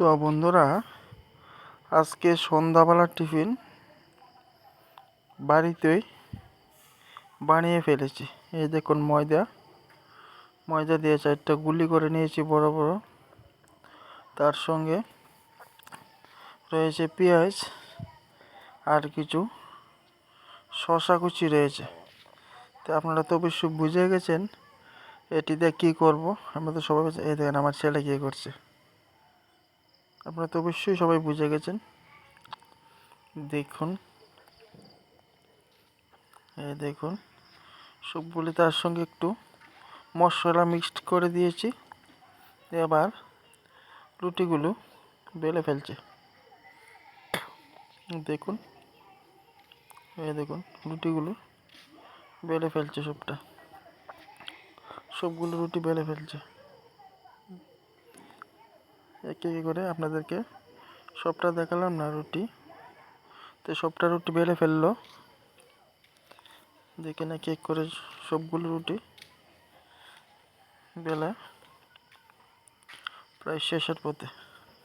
তো বন্ধুরা, আজকে সন্ধ্যাবেলার টিফিন বাড়িতেই বানিয়ে ফেলেছি। এই দেখুন ময়দা। ময়দা দিয়ে চারটা গুলি করে নিয়েছি বড় বড়। তার সঙ্গে রয়েছে পেঁয়াজ আর কিছু শশা কুচি রয়েছে। তো আপনারা তো অবশ্যই বুঝে গেছেন এটি দিয়ে কী করব? আমরা তো সবাই এই দেখেন আমার ছেলে কী করছে। আপনারা তো অবশ্যই সবাই বুঝে গেছেন। দেখুন। এই দেখুন, সবগুলি তার সঙ্গে একটু মশলা মিক্সড করে দিয়েছি। এবার রুটিগুলো বেলে ফেলছে। দেখুন এই দেখুন, রুটিগুলো বেলে ফেলছে সবটা। সবগুলো রুটি বেলে ফেলছে। একে একে করে আপনাদেরকে সবটা দেখালাম না রুটি। তো সবটা রুটি বেলে ফেলল। দেখে না কেক করে সবগুলো রুটি বেলা। প্রায় শেষের পথে,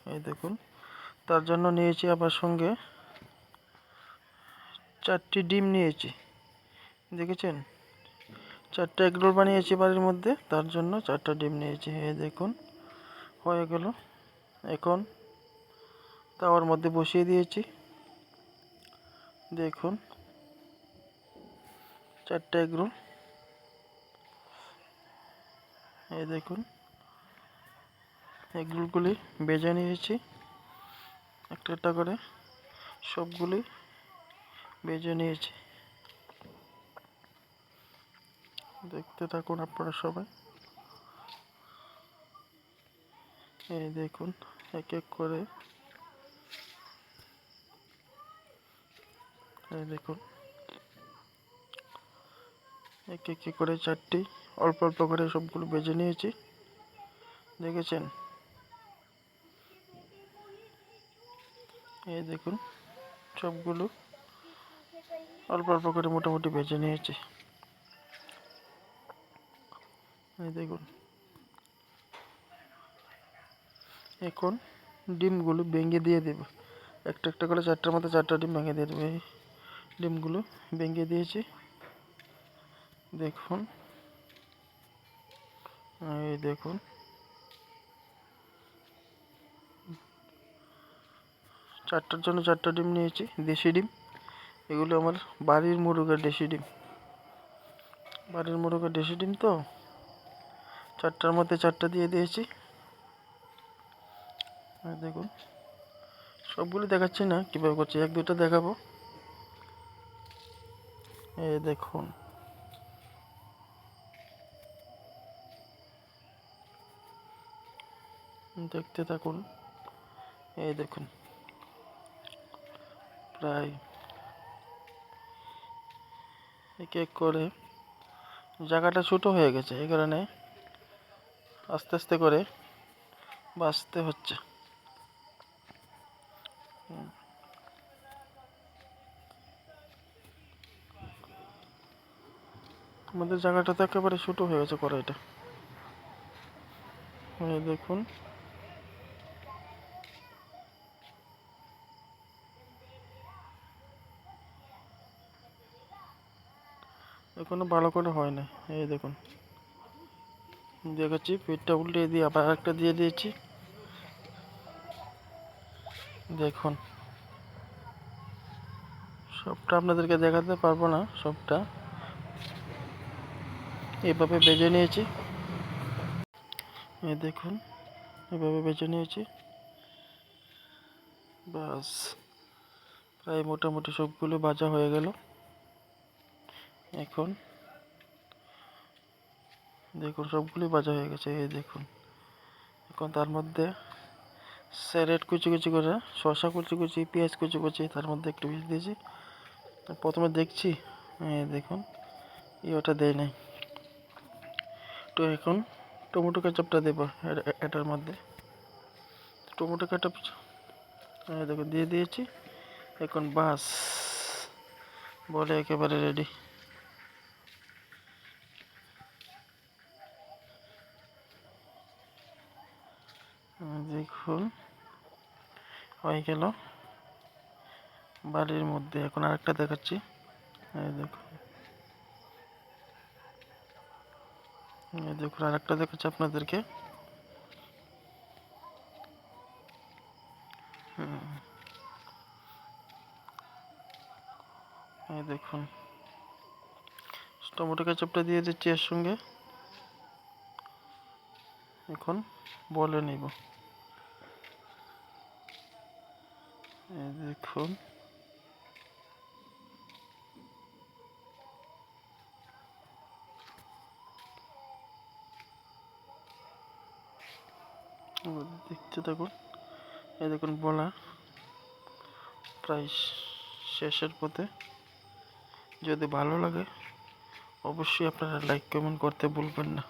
এই দেখুন। তার জন্য নিয়েছি আবার সঙ্গে চারটি ডিম নিয়েছি। দেখেছেন? চারটা এগরোল বানিয়েছি বাড়ির মধ্যে, তার জন্য চারটা ডিম নিয়েছি, এই দেখুন। হয়ে গেল। এখন তাওয়ার মধ্যে বসিয়ে দিয়েছি। দেখুন, চারটে এগরোল এই দেখুন এগরোলগুলি বেজে নিয়েছি। একটা একটা করে সবগুলি বেজে নিয়েছি। দেখতে থাকুন আপনারা সবাই। এই দেখুন এক এক করে। দেখুন। এক এক করে চারটি, অল্প অল্প করে সবগুলো বেজে নিয়েছি। দেখেছেন? এই দেখুন, সবগুলো অল্প অল্প করে মোটামুটি বেজে নিয়েছি। এই দেখুন। এখন ডিমগুলো ভেঙে দিয়ে দেবে। একটা একটা করে চারটার মধ্যে চারটা ডিম ভেঙে দিয়ে দেবে। ডিমগুলো ভেঙে দিয়েছি। দেখুন। এই দেখুন। চারটার জন্য চারটা ডিম নিয়েছি, দেশি ডিম। এগুলো আমার বাড়ির মুরগের দেশি ডিম। বাড়ির মুরগের দেশি ডিম তো? চারটার মধ্যে চারটা দিয়ে দিয়েছি। দেখুন। সবগুলো দেখাচ্ছি না, কীভাবে করছি? এক দুটো দেখাবো। এই দেখুন। দেখতে থাকুন। এই দেখুন। প্রায় এক এক করে জায়গাটা ছোটো হয়ে গেছে, এই কারণে আস্তে আস্তে করে বাঁচতে হচ্ছে। আমাদের জায়গাটা তো একেবারে ছোটো হয়ে গেছে কড়াইটা। দেখুন। এখনও ভালো করে হয় না এই দেখুন। দেখাচ্ছি পেটটা উল্টে দিয়ে আবার একটা দিয়ে দিয়েছি। দেখুন। সবটা আপনাদেরকে দেখাতে পারব না, সবটা। এভাবে বেজে নিয়েছি। এই দেখুন, এভাবে বেজে নিয়েছি। বাস প্রায় মোটামুটি সবগুলো বাজা হয়ে গেল। এখন দেখুন সবগুলি বাজা হয়ে গেছে, এই দেখুন। এখন তার মধ্যে স্যারেট কুচি কুচি করে, শসা কুচি কুচি, পেঁয়াজ কুচি কুচি তার মধ্যে একটু বেশি দিয়েছি। প্রথমে দেখছি দেখুন ওটা দেয় নাই। তো এখন টমেটো কেচাপটা দেবো এটার মধ্যে। টমেটো কেচাপ দেখুন, দিয়ে দিয়েছি। এখন বাস, বলে একেবারে রেডি দেখুন হয়ে গেল। বাড়ির মধ্যে এখন আরেকটা দেখাচ্ছি। দেখুন দেখুন আরেকটা দেখাচ্ছি আপনাদেরকে। এই দেখুন। টমেটো কেচাপটা দিয়ে দিচ্ছি এর সঙ্গে এখন বলে নিব এই দেখুন এবার দেখতে থাকুন এই দেখুন বলা প্রায় শেষের পথে। যদি ভালো লাগে, অবশ্যই আপনারা লাইক কমেন্ট করতে ভুলবেন না।